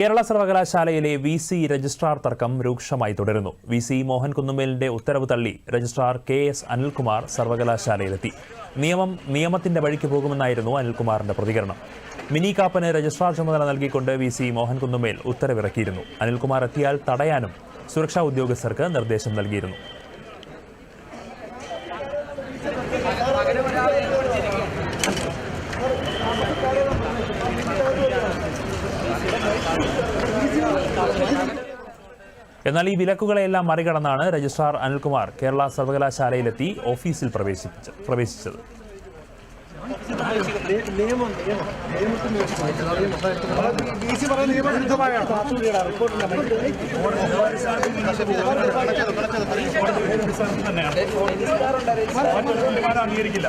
കേരള സർവകലാശാലയിലെ V C registrar തർക്കം രൂക്ഷമായി തുടരുന്നു. വി സി മോഹൻ കുന്നുമേലിന്റെ ഉത്തരവ് തള്ളി രജിസ്ട്രാർ കെ എസ് അനിൽകുമാർ സർവകലാശാലയിലെത്തി. നിയമം നിയമത്തിന്റെ വഴിക്ക് പോകുമെന്നായിരുന്നു അനിൽകുമാറിന്റെ പ്രതികരണം. മിനി കാപ്പന് രജിസ്ട്രാർ ചുമതല നൽകിക്കൊണ്ട് വി സി മോഹൻ കുന്നുമേൽ ഉത്തരവിറക്കിയിരുന്നു. അനിൽകുമാർ എത്തിയാൽ തടയാനും സുരക്ഷാ ഉദ്യോഗസ്ഥർക്ക് നിർദ്ദേശം നൽകിയിരുന്നു. എന്നാൽ ഈ വിലക്കുകളെല്ലാം മറികടന്നാണ് രജിസ്ട്രാർ അനിൽകുമാർ കേരള സർവകലാശാലയിലെത്തി ഓഫീസിൽ പ്രവേശിപ്പിച്ച പ്രവേശിച്ചത്. അംഗീകരിക്കില്ല